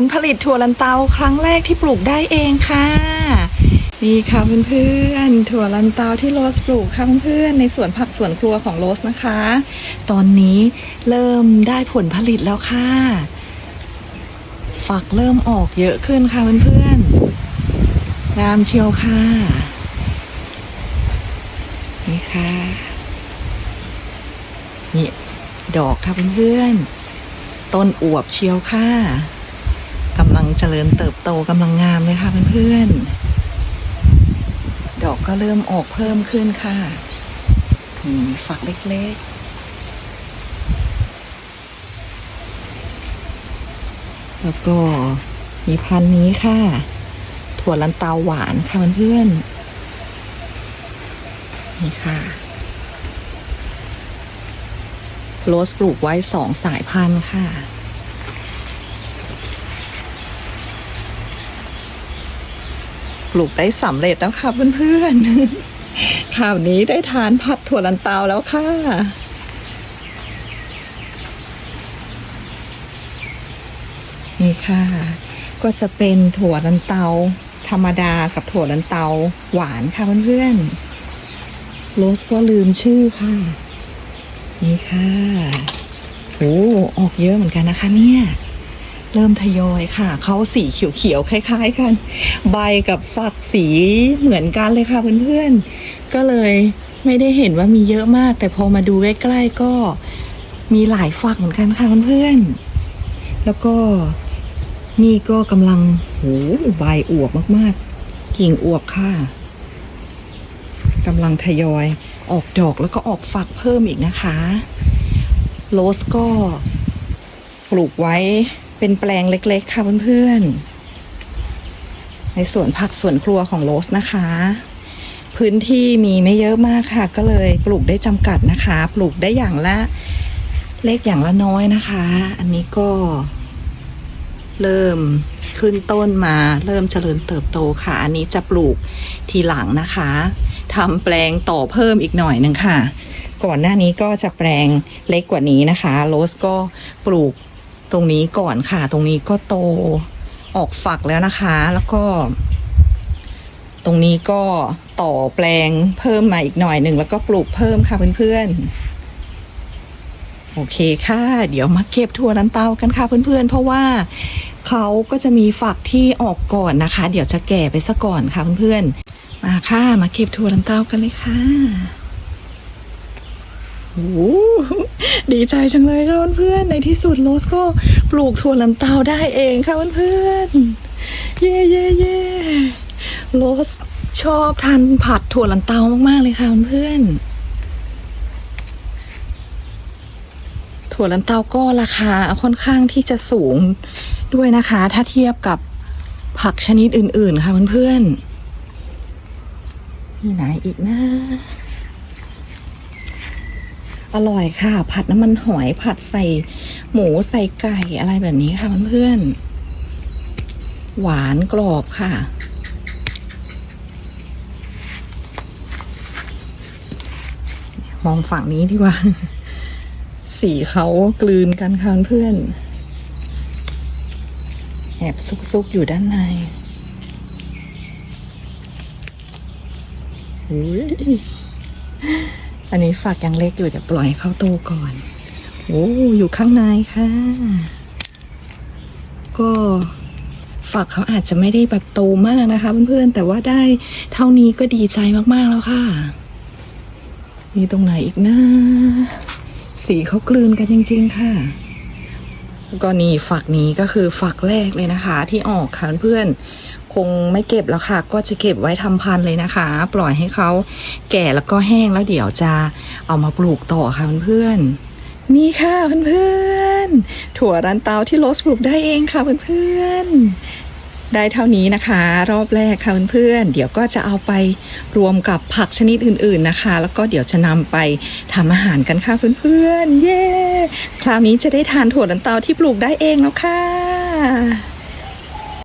ลผลิตถั่วลันเตาครั้งแรกที่ปลูกได้เองค่ะ นี่ค่ะเพื่อนๆถั่วลันเตาที่โรสปลูกค่ะเพื่อนๆในสวนผักสวนครัวของโรสนะคะ ตอนนี้เริ่มได้ผลผลิตแล้วค่ะ ฝักเริ่มออกเยอะขึ้นค่ะเพื่อนๆงามเชียวค่ะ นี่ค่ะนี่ดอกค่ะเพื่อนๆต้นอวบเชียวค่ะ กำลังเจริญเติบโตกำลังงามเลยค่ะเพื่อนๆ ดอกก็เริ่มออกเพิ่มขึ้นค่ะอืมฝักเล็กๆแล้วก็มีพันธุ์นี้ค่ะ ถั่วลันเตาหวานค่ะเพื่อนๆนี่ค่ะ โรสปลูกไว้สองสายพันธุ์ค่ะ ปลูกได้สำเร็จแล้วค่ะเพื่อนๆ คราวนี้ได้ทานผัดถั่วลันเตาแล้วค่ะ นี่ค่ะ ก็จะเป็นถั่วลันเตา ธรรมดากับถั่วลันเตาหวานค่ะเพื่อนๆ โรสก็ลืมชื่อค่ะ นี่ค่ะ โอ้ ออกเยอะเหมือนกันนะคะเนี่ย เริ่มทยอยค่ะ เขาสีเขียวๆคล้าย ๆ กัน ใบกับฝักสีเหมือนกันเลยค่ะเพื่อนๆ ก็เลยไม่ได้เห็นว่ามีเยอะมาก แต่พอมาดูใกล้ๆก็มีหลายฝักเหมือนกันค่ะเพื่อนๆ แล้วก็นี่ก็กำลังโอ้ใบอวบมากๆ กิ่งอวบค่ะกำลังทยอยออกดอกแล้วก็ออกฝักเพิ่มอีกนะคะ โรสก็ปลูกไว้ เป็นแปลงเล็กๆ ค่ะเพื่อนๆ ในสวนผักสวนครัวของโรสนะคะ พื้นที่มีไม่เยอะมากค่ะ ก็เลยปลูกได้จำกัดนะคะ ปลูกได้อย่างละเล็กอย่างละน้อยนะคะ อันนี้ก็ เริ่มขึ้นต้นมา เริ่มเจริญเติบโตค่ะ อันนี้จะปลูกทีหลังนะคะทำแปลงต่อเพิ่มอีกหน่อยหนึ่งค่ะ ก่อนหน้านี้ก็จะแปลงเล็กกว่านี้นะคะ โรสก็ปลูก ตรงนี้ก่อนค่ะ ตรงนี้ก็โตออกฝักแล้วนะคะ แล้วก็ ตรงนี้ก็ต่อแปลงเพิ่มมาอีกหน่อยหนึ่งแล้วก็ปลูกเพิ่มค่ะเพื่อนๆ โอเคค่ะ เดี๋ยวมาเก็บถั่วลันเตากันค่ะเพื่อนๆ เพราะว่าเขาก็จะมีฝักที่ออกก่อนนะคะ เดี๋ยวจะแก่ไปซะก่อนค่ะเพื่อนๆ มาค่ะ มาเก็บถั่วลันเตากันเลยค่ะ ดีใจจังเลยค่ะเพื่อนๆในที่สุดโรสก็ปลูกถั่วลันเตาได้เองค่ะเพื่อนๆเย่เย่เย่โรสชอบทานผัดถั่วลันเตามากๆเลยค่ะเพื่อนๆถั่วลันเตาก็ราคาค่อนข้างที่จะสูงด้วยนะคะ ถ้าเทียบกับผักชนิดอื่น ๆ ค่ะเพื่อนๆมีไหนอีกนะ อร่อยค่ะ ผัดน้ำมันหอยผัดใส่หมูใส่ไก่อะไรแบบนี้ค่ะเพื่อนๆหวานกรอบค่ะ มองฝั่งนี้ดีกว่า สีเขากลืนกันค่ะเพื่อนแอบซุกๆอยู่ด้านในอุ๊ย อันนี้ฝักยังเล็กอยู่เดี๋ยวปล่อยให้เขาโตก่อน โอ้อยู่ข้างในค่ะ ก็ฝักเขาอาจจะไม่ได้แบบโตมากนะคะ เพื่อนๆ แต่ว่าได้เท่านี้ก็ดีใจมากๆแล้วค่ะ มีตรงไหนอีกนะ สีเขากลืนกันจริง ๆ ค่ะก็นี่ฝักนี้ก็คือฝักแรกเลยนะคะ ที่ออกค่ะเพื่อน คงไม่เก็บแล้วค่ะ ก็จะเก็บไว้ทำพันธุ์เลยนะคะ ปล่อยให้เขาแก่แล้วก็แห้งแล้วเดี๋ยวจะเอามาปลูกต่อค่ะเพื่อนๆนี่ค่ะเพื่อนๆถั่วรันเตาที่โรสปลูกได้เองค่ะเพื่อนๆได้เท่านี้นะคะ รอบแรกค่ะเพื่อนๆเดี๋ยวก็จะเอาไปรวมกับผักชนิดอื่นๆนะคะ แล้วก็เดี๋ยวจะนำไปทำอาหารกันค่ะเพื่อนๆเย้คราวนี้จะได้ทานถั่วลันเตาที่ปลูกได้เองแล้วค่ะ